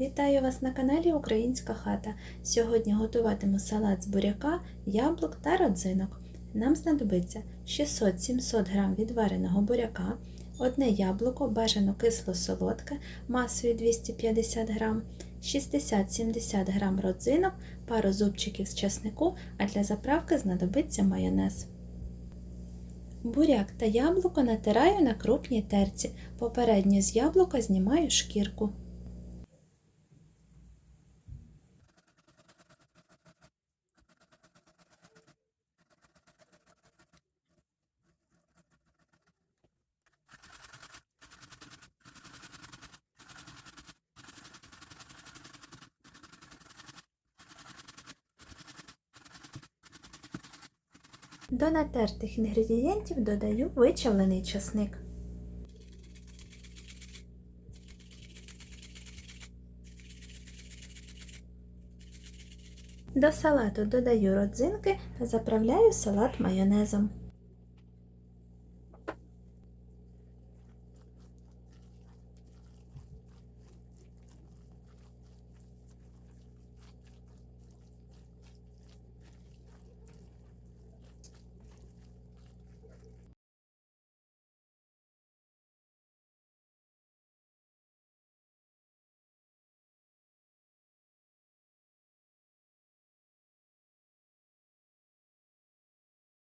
Вітаю вас на каналі Українська хата. Сьогодні готуватиму салат з буряка, яблук та родзинок. Нам знадобиться 600-700 г відвареного буряка, одне яблуко бажано кисло-солодке масою 250 г, 60-70 г родзинок, пару зубчиків з часнику, а для заправки знадобиться майонез. Буряк та яблуко натираю на крупній терці. Попередньо з яблука знімаю шкірку. До натертих інгредієнтів додаю вичавлений часник. До салату додаю родзинки та заправляю салат майонезом.